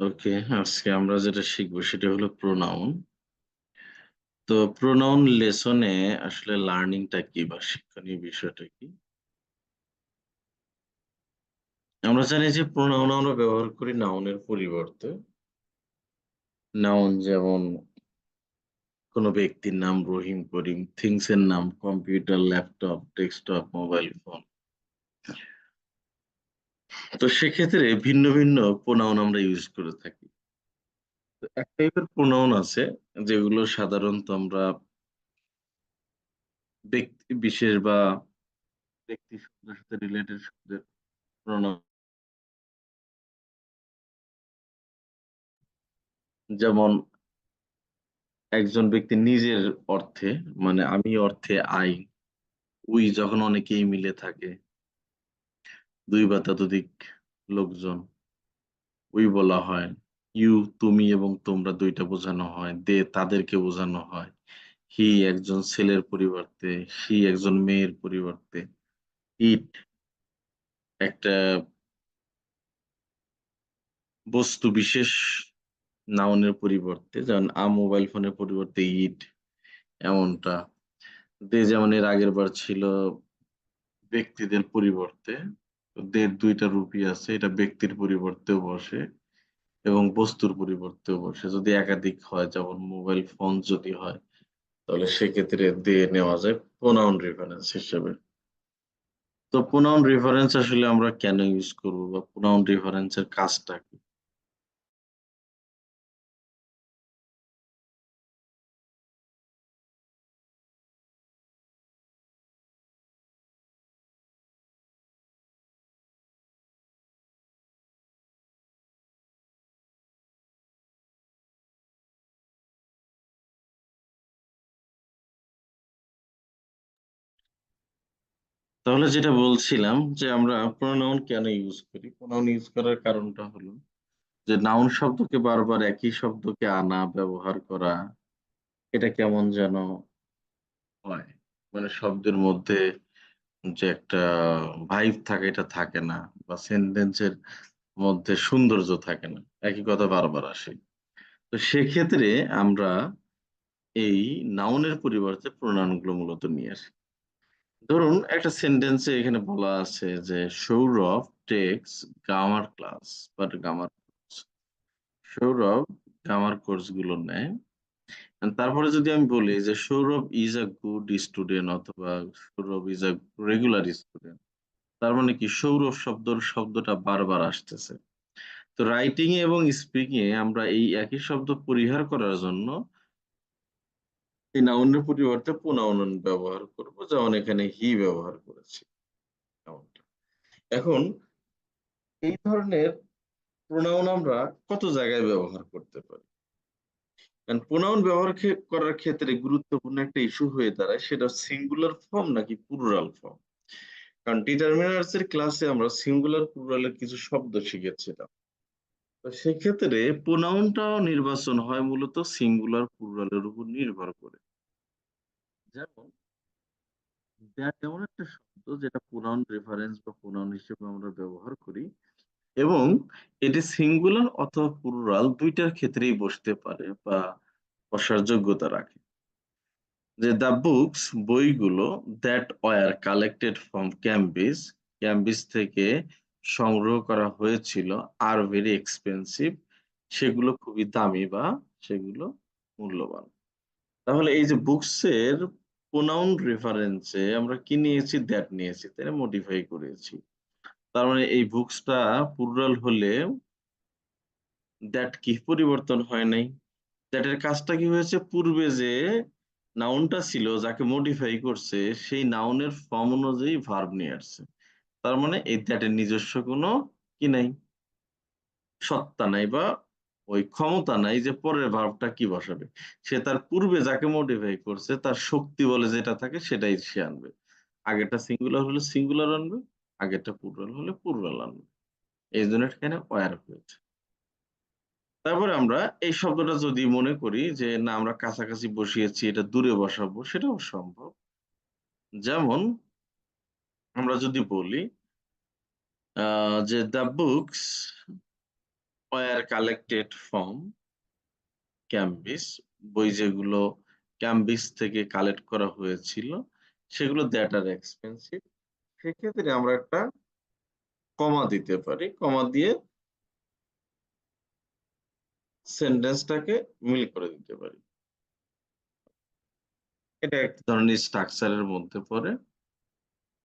ওকে, আজকে আমরা যেটা শিখব সেটা হলো প্রোনাউন। তো প্রোনাউন লেসনে আসলে লার্নিং টা কি বা শিক্ষণীয় বিষয়টা কি? আমরা জানি যে প্রোনাউন আমরা ব্যবহার করি নাউনের পরিবর্তে। নাউন যেমন কোনো ব্যক্তির নাম রহিম, করিম, থিংস এর নাম computer, laptop, desktop, mobile phone. তো সেক্ষেত্রে ভিন্ন, ভিন্ন প্রোনাউন আমরা ইউজ করে থাকি। এক টাইপের প্রোনাউন আছে যেগুলো সাধারণত আমরা ব্যক্তি বিশেষ বা ব্যক্তি শব্দের সাথে রিলেটেড শব্দের প্রোনাউন যেমন একজন ব্যক্তি নিজের অর্থে মানে আমি অর্থে আই, উই যখন অনেকেই মিলে থাকে। দুই বা ততোধিক লোকজন। ওই বলা হয়। ইউ তুমি এবং তোমরা দুইটা বোঝানো হয়। দে তাদেরকে বোঝানো হয়। হি একজন ছেলের পরিবর্তে, সি একজন মেয়ের পরিবর্তে। ইট একটা বস্তু বিশেষ নাউনের পরিবর্তে যেমন আ মোবাইল ফোনের পরিবর্তে ইট এমনটা। দে যেমন এর আগেরবার ছিল ব্যক্তিদের পরিবর্তে। দের ২ টা রূপই আছে। এটা ব্যক্তির পরিবর্তেও বসে এবং বস্তুর পরিবর্তেও বসে। যদি একাধিক হয়, যেমন মোবাইল ফোন যদি হয়, তাহলে সেক্ষেত্রে দিয়ে নেওয়া যায় প্রোনাউন রেফারেন্স হিসেবে। তো প্রোনাউন রেফারেন্স আসলে আমরা কেন ইউজ করব বা প্রোনাউন রেফারেন্স এর কাজটা কি? তাহলে যেটা বলছিলাম যে আমরা প্রোনাউন কেন ইউজ করি? প্রোনাউন ইউজ করার কারণটা হলো যে নাউন শব্দকে বারবার একই শব্দকে আনা, ব্যবহার করা এটা কেমন যেন হয়। মানে শব্দের মধ্যে যে একটা ভাইব থাকে এটা থাকে না বা সেন্টেন্স এর মধ্যে সৌন্দর্য থাকে না। একই কথা বারবার আসে। তো সেক্ষেত্রে আমরা এই নাউনের পরিবর্তে প্রোনাউনগুলো মূলত নিয়ে আসি। ধরুন একটা সেন্টেন্সে এখানে বলা আছে যে Sourav takes grammar class but grammar course. Sourav grammar কোর্সগুলো নেয়। তারপরে যদি আমি বলি যে Sourav is a good student অথবা Sourav is a regular student. তার মানে কি সৌরভ শব্দর শব্দটা বারবার আসতেছে। তো রাইটিং এবং স্পিকিং এ আমরা এই একই শব্দ পরিহার করার জন্য এই নাউনের পরিবর্তে প্রোনাউন ব্যবহার করব। যেমন এখানে হি ব্যবহার করেছি। এখন এই ধরনের প্রোনাউন আমরা কত জায়গায় ব্যবহার করতে পারি? কারণ প্রোনাউন ব্যবহার করার ক্ষেত্রে গুরুত্বপূর্ণ একটা ইস্যু হয়ে দাঁড়ায়, সেটা সিঙ্গুলার ফর্ম নাকি প্লুরাল ফর্ম। কারণ ডিটারমিনার্স এর ক্লাসে আমরা সিঙ্গুলার প্লুরাল এর কিছু শব্দ শিখেছিলাম। সেক্ষেত্রে প্রোনাউনটাও নির্বাচন হয় মূলত সিঙ্গুলার প্লুরাল এর উপর নির্ভর করে। যেমন দ্যাট এমন একটা শব্দ যেটা প্রোনাউন রেফারেন্স বা প্রোনাউন হিসেবে আমরা ব্যবহার করি এবং এটি সিঙ্গুলার অথবা প্লুরাল দুইটার ক্ষেত্রেই বসতে পারে বা বসার যোগ্যতা রাখে। যে দ্য বুকস বইগুলো that were collected from Cambridge, Cambridge থেকে সংগ্রহ করা হয়েছিল আর ভেরি এক্সপেন্সিভ সেগুলো খুবই দামি বা সেগুলো মূল্যবান। তাহলে এই যে বুকস এর প্রোনাউন রেফারেন্সে আমরা কি নিয়েছি? দ্যাট নিয়েছি, তাই? মডিফাই করেছি। তার মানে এই বুকসটা প্লুরাল হলে দ্যাট কি পরিবর্তন হয় নাই। দ্যাট এর কাজটা কি হয়েছে? পূর্বে যে নাউনটা ছিল যাকে মডিফাই করছে সেই নাউনের ফর্ম অনুযায়ী ভার্ব নিয়ে আসছে। তার মানে এই দ্যাট এর নিজস্ব কোনো কি নাই? সত্তা নাই বা ওই ক্ষমতা নাই যে পরের ভার্বটা কি বসাবে। সে তার পূর্বে যাকে মডিফাই করছে তার শক্তি বলে যেটা থাকে সেটাই সে আনবে। আগেরটা সিঙ্গুলার হলে সিঙ্গুলার আনবে, আগেরটা প্লুরাল হলে প্লুরাল আনবে। এইজন্য এখানে ওয়্যার হয়েছে। তারপরে আমরা এই শব্দটা যদি মনে করি যে না আমরা কাছাকাছি বসিয়েছি এটা দূরে বসাবো সেটাও সম্ভব। যেমন আমরা যদি বলি যে the books were collected from Cambridge বই যেগুলো ক্যাম্বিস থেকে কালেক্ট করা হয়েছিল, সেগুলো দ্যাট আর এক্সপেন্সিভ সেক্ষেত্রে আমরা একটা কমা দিতে পারি। কমা দিয়ে সেন্টেন্সটাকে মিল করে দিতে পারি। এটা এক ধরনের স্ট্রাকচারের মধ্যে পড়ে।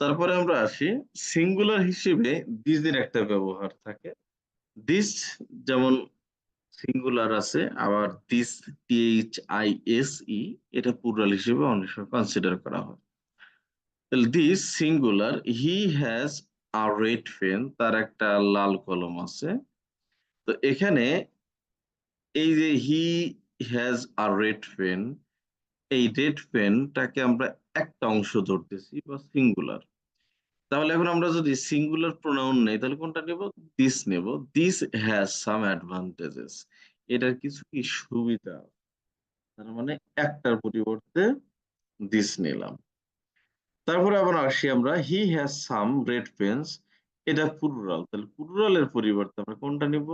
তারপরে আমরা আসি। সিঙ্গুলার হিসেবে দিসের একটা ব্যবহার থাকে। দিস যেমন সিঙ্গুলার আছে, আবার this T H I S E এটা প্লুরাল হিসেবে অনেক সময় কনসিডার করা হয়। This singular he has a red pen তার একটা লাল কলম আছে। তো এখানে এই যে he has a red pen এই রেড পেনটাকে আমরা একটা অংশ ধরতেছি বা সিঙ্গুলার তাহলে এখন আমরা যদি সিঙ্গুলার প্রোনাউন নেই, তাহলে কোনটা নেব? দিস নেব। দিস হ্যাজ সাম অ্যাডভান্টেজেস এটার কিছু কি সুবিধা? তার মানে একটার পরিবর্তে দিস নিলাম। তারপরে আবার আসি আমরা he has some red pens এটা পুরুরাল তাহলে প্লুরালের পরিবর্তে আমরা কোনটা নিব?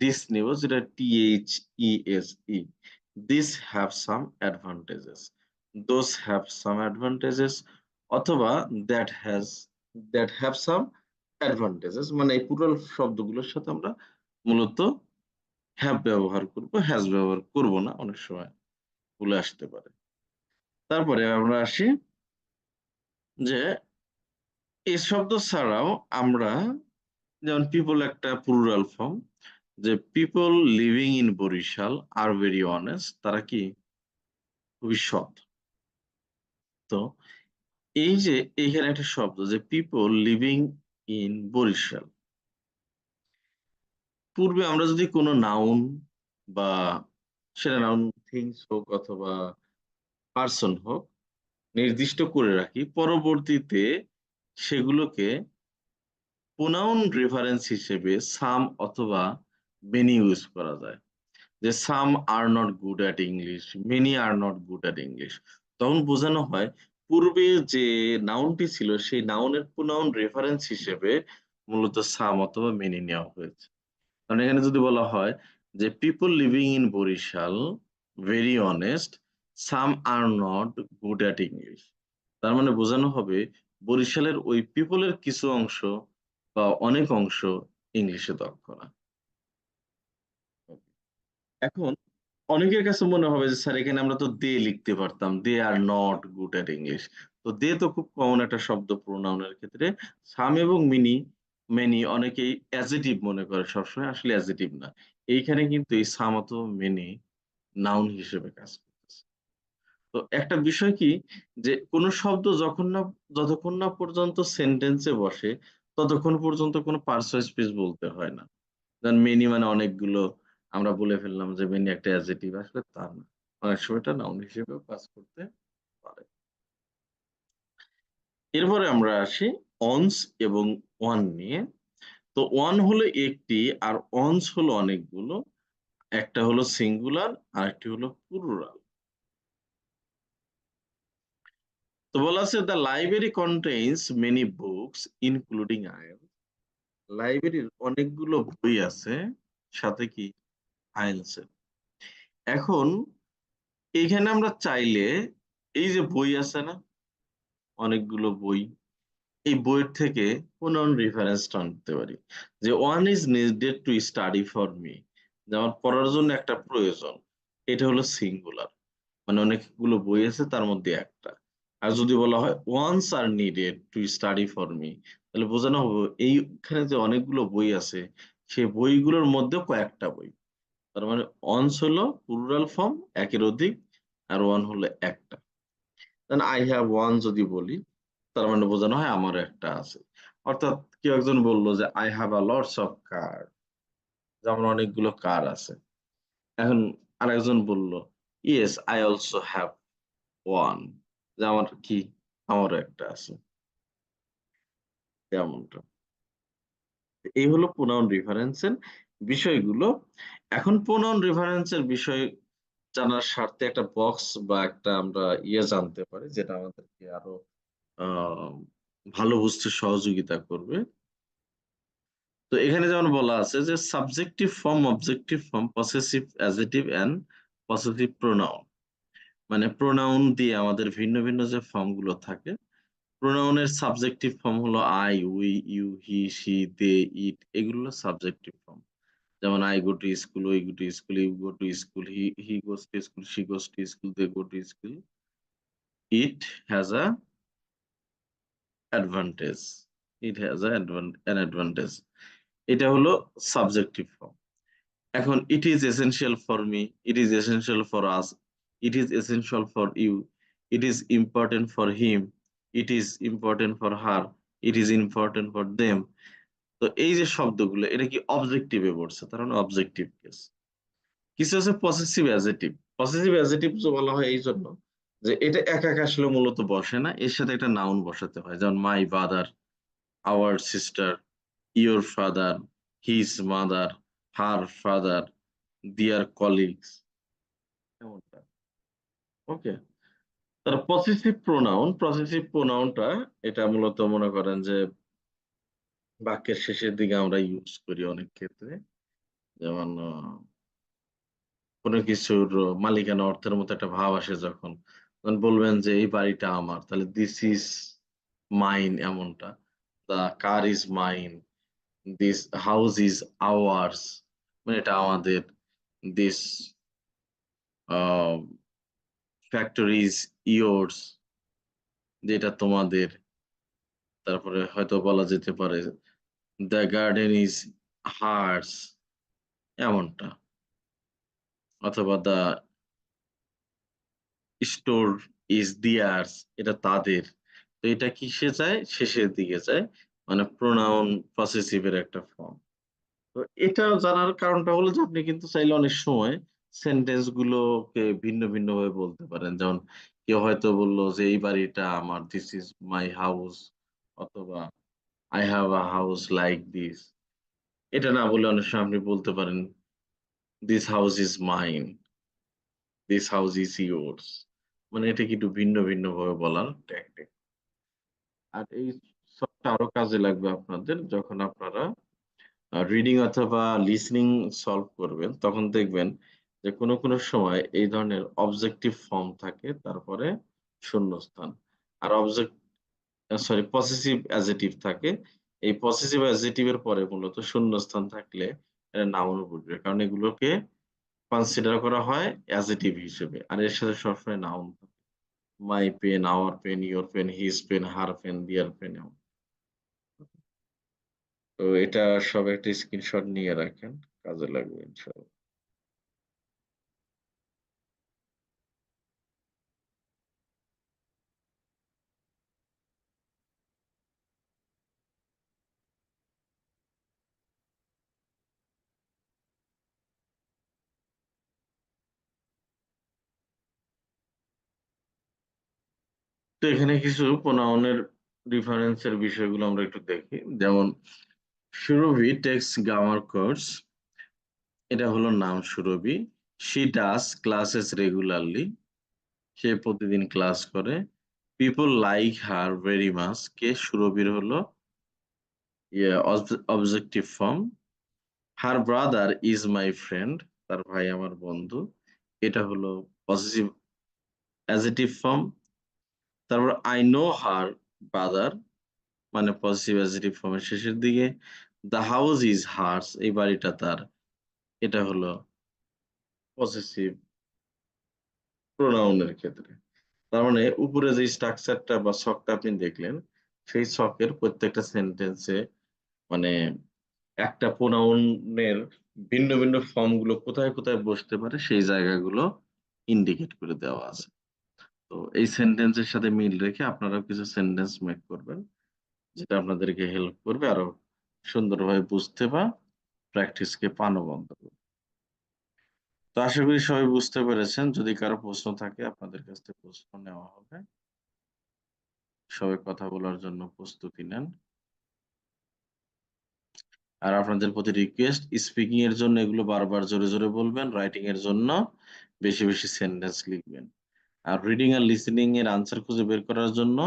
দিস নিব, যেটা T H E S E these have some advantages those have some advantages অথবা that has that have some advantages মানে এই প্লুরাল শব্দগুলোর সাথে আমরা মূলত হ্যাভ ব্যবহার করব হ্যাজ ব্যবহার করব না, অনেক সময় ভুলে আসতে পারে। তারপরে আমরা আসি যে এই শব্দ ছাড়াও আমরা যেমন পিপল একটা প্লুরাল ফর্ম যে people living in Barishal are very honest তারা কি খুবই সৎ তো এই যে এইখানে একটা শব্দ যে পিপল লিভিং ইন বরিশাল। পূর্বে আমরা যদি কোনো নাউন বা সেটা নাউন থিংস হোক অথবা পার্সন হোক নির্দিষ্ট করে রাখি, পরবর্তীতে সেগুলোকে প্রোনাউন রেফারেন্স হিসেবে সাম অথবা মেনি ইউজ করা যায়। যে some are not good at English many are not good at English তখন বোঝানো হয়, পূর্বে যে নাউনটি ছিল, সেই নাউনের প্রোনাউন রেফারেন্স হিসেবে মূলত সাম অথবা মেনি নেওয়া হয়েছে। কারণ এখানে যদি বলা হয় যে people living in Barishal very honest some are not good at English তার মানে বোঝানো হবে, বরিশালের ওই পিপলের কিছু অংশ বা অনেক অংশ ইংলিশে দক্ষ না। এখন অনেকের কাছে মনে হবে যে, স্যার, এখানে আমরা তো দে লিখতে পারতাম। They are not good at English. তো দে তো খুব কমন একটা শব্দ প্রোনাউনের ক্ষেত্রে। সাম এবং মিনি, মেনি অনেকেই অ্যাজেটিভ মনে করে সবসময়, আসলে অ্যাজেটিভ না। এইখানে কিন্তু এই সাম মেনি নাউন হিসেবে কাজ করতেছে। তো একটা বিষয় কি যে, কোন শব্দ যখন না, যতক্ষণ না পর্যন্ত সেন্টেন্সে বসে, ততক্ষণ পর্যন্ত কোনো পার্সোনাল স্পেস বলতে হয় না। যেমন মেনি মানে অনেকগুলো আমরা বলে ফেললাম যে মেনি একটা অ্যাজেটিভ আসলে তা না। অনেক সময় এটা নাউন হিসেবেও কাজ করতে পারে। এরপরে আমরা আসি অনস এবং ওয়ান নিয়ে। তো ওয়ান হলো একটি আর অনস হলো অনেকগুলো। একটা হলো সিঙ্গুলার আর একটি হলো প্লুরাল তো বলা আছে the library contains many books including আয়েল লাইব্রেরির অনেকগুলো বই আছে, সাথে কি আইএলস এখন এখানে আমরা চাইলে এই যে বই আছে না, অনেকগুলো বই, এই বইয়ের থেকে প্রোনাউন রেফারেন্স টানতে পারি। যে one is needed to study for me যে আমার পড়ার জন্য একটা প্রয়োজন, এটা হলো সিঙ্গুলার মানে অনেকগুলো বই আছে, তার মধ্যে একটা। আর যদি বলা হয় ones are needed to study for me তাহলে বোঝানো হবে, এইখানে যে অনেকগুলো বই আছে সেই বইগুলোর মধ্যে কয়েকটা বই। তার মানে অনস হলো প্লুরাল ফর্ম একের অধিক, আর ওয়ান হলো একটা। আই হ্যাভ ওয়ান যদি বলি, তার মানে বোঝানো হয় আমার একটা আছে। অর্থাৎ কেউ একজন বলল যে I have a lots of car যেমন অনেকগুলো কার আছে। এখন আরেকজন বলল yes I also have one যে আমার কি? আমারও একটা আছে। তেমনটা। এই হলো প্রোনাউন রেফারেন্সের বিষয়গুলো। এখন প্রোনাউন রেফারেন্সের বিষয় জানার স্বার্থে একটা বক্স বা একটা আমরা ইয়ে জানতে পারি, যেটা আমাদেরকে আরও ভালো বুঝতে সহযোগিতা করবে। তো এখানে যেমন বলা আছে যে subjective form objective form possessive adjective and possessive pronoun মানে প্রোনাউন দিয়ে আমাদের ভিন্ন ভিন্ন যে ফর্মগুলো থাকে প্রোনাউনের সাবজেক্টিভ ফর্ম হলো I we you he she they it এগুলো সাবজেক্টিভ ফর্ম যেমন I go to school we go to school you go to school he he goes to school she goes to school they go to school it has a advantage it has a an advantage এটা হলো subjective form এখন it is essential for me it is essential for us it is essential for you it is important for him it is important for her it is important for them তো এই যে শব্দগুলো, এটা কি অবজেক্টিভে পড়ছে? তার মানে অবজেক্টিভ কেস কিছু আছে পসেসিভ অ্যাজেটিভ পসেসিভ অ্যাজেটিভ বলা হয় এই জন্য যে এটা একা একা আসলে মূলত বসে না, এর সাথে একটা নাউন বসাতে হয়। যেমন my father our sister your father his mother her father their colleagues এমনটা। ওকে তার পসেসিভ প্রোনাউন পসেসিভ প্রোনাউনটা এটা মূলত মনে করেন যে বাক্যের শেষের দিকে আমরা ইউজ করি অনেক ক্ষেত্রে। যেমন কোনো কিছুর মালিকানা অর্থের মতো একটা ভাব আসে যখন। তখন বলবেন যে, এই বাড়িটা আমার, তাহলে দিস ইজ মাইন এমনটা। The car is mine this house is ours মানে এটা আমাদের দিস ফ্যাক্টরি ইজ ইয়োর্স যেটা তোমাদের। তারপরে হয়তো বলা যেতে পারে দ্য গার্ডেন ইজ হার্স এমনটা। অথবা দ্য স্টোর ইজ দিয়ার্স এটা তাদের। তো এটা কিসে যায়? শেষের দিকে যায়। মানে প্রোনাউন পসেসিভের একটা ফর্ম তো এটা জানার কারণটা হলো যে, আপনি কিন্তু চাইলে অনেক সময় সেন্টেন্স গুলোকে ভিন্ন ভিন্ন ভাবে বলতে পারেন। যেমন কেউ হয়তো বলল যে, এই বাড়িটা আমার দিস ইজ মাই হাউস অথবা I have a house like this এটা না বলে অনেক সময় আপনি বলতে পারেন this house is mine this house is yours মানে এটা কি একটু ভিন্ন ভিন্ন ভাবে বলার ট্যাকটিক আর এই সবটা আরও কাজে লাগবে আপনাদের, যখন আপনারা রিডিং অথবা লিসনিং সলভ করবেন, তখন দেখবেন যে কোনো কোনো সময় এই ধরনের অবজেক্টিভ ফর্ম থাকে, তারপরে শূন্যস্থান। আর অবজেক্ট সরি পসেসিভ অ্যাজেটিভ থাকে। এই পসেসিভ অ্যাজেটিভের পরে মূলত শূন্যস্থান থাকলে এটা নাউন বুঝবে কারণ এগুলোকে কনসিডার করা হয় অ্যাজেটিভ হিসেবে। আর এর সাথে সবসময় নাউন থাকে। My pen our pen your pen his pen her pen their pen এমন। তো এটা সব একটা স্ক্রিনশট নিয়ে রাখেন, কাজে লাগবে, ইনশাআল্লাহ। তো এখানে কিছু প্রোনাউনের ডিফারেন্সের বিষয়গুলো আমরা একটু দেখি। যেমন, সুরভি টেক্স গ্রামার কোর্স এটা হলো নাম Surabhi. She does classes regularly সে প্রতিদিন ক্লাস করে। People like her very much কে? সুরভির হলো objective form her brother is my friend তার ভাই আমার বন্ধু। এটা হলো পজিটিভ অ্যাজেটিভ ফর্ম তারপর আই নো হার ব্রাদার মানে পজিটিভ অ্যাজেটিভ ফর্মের শেষের দিকে দ্য হাউস ইজ হার্স এই বাড়িটা তার। এটা হলো পজিটিভ প্রোনাউনের ক্ষেত্রে। তার মানে উপরে যে স্ট্রাকচারটা বা ছকটা আপনি দেখলেন, সেই ছকের প্রত্যেকটা সেন্টেন্সে মানে একটা প্রোনাউনের ভিন্ন ভিন্ন ফর্মগুলো কোথায় কোথায় বসতে পারে, সেই জায়গাগুলো ইন্ডিকেট করে দেওয়া আছে। তো এই সেন্টেন্সের সাথে মিল রেখে আপনারা কিছু সেন্টেন্স মেক করবেন, যেটা আপনাদেরকে হেল্প করবে আরও সুন্দরভাবে বুঝতে বা প্র্যাকটিসকে প্রাণবন্ত করবে। তো আশা করি সবাই বুঝতে পেরেছেন, যদি কারও প্রশ্ন থাকে আপনাদের কাছ থেকে প্রশ্ন নেওয়া হবে। সবাই কথা বলার জন্য প্রস্তুতি নেন। আর আপনাদের প্রতি রিকোয়েস্ট স্পিকিং এর জন্য এগুলো বারবার জোরে জোরে বলবেন রাইটিং এর জন্য বেশি বেশি সেন্টেন্স লিখবেন। আর রিডিং আর লিসেনিং এর আনসার খুঁজে বের করার জন্য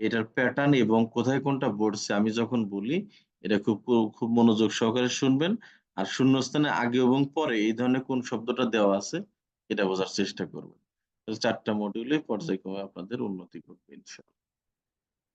এটার প্যাটার্ন এবং কোথায় কোনটা পড়ছে আমি যখন বলি, এটা খুব খুব মনোযোগ সহকারে শুনবেন। আর শূন্যস্থানে আগে এবং পরে এই ধরনের কোন শব্দটা দেওয়া আছে, এটা বোঝার চেষ্টা করবেন। চারটা ৪ মডিউলে পর্যায়ক্রমে আপনাদের উন্নতি করবে ইনশাআল্লাহ।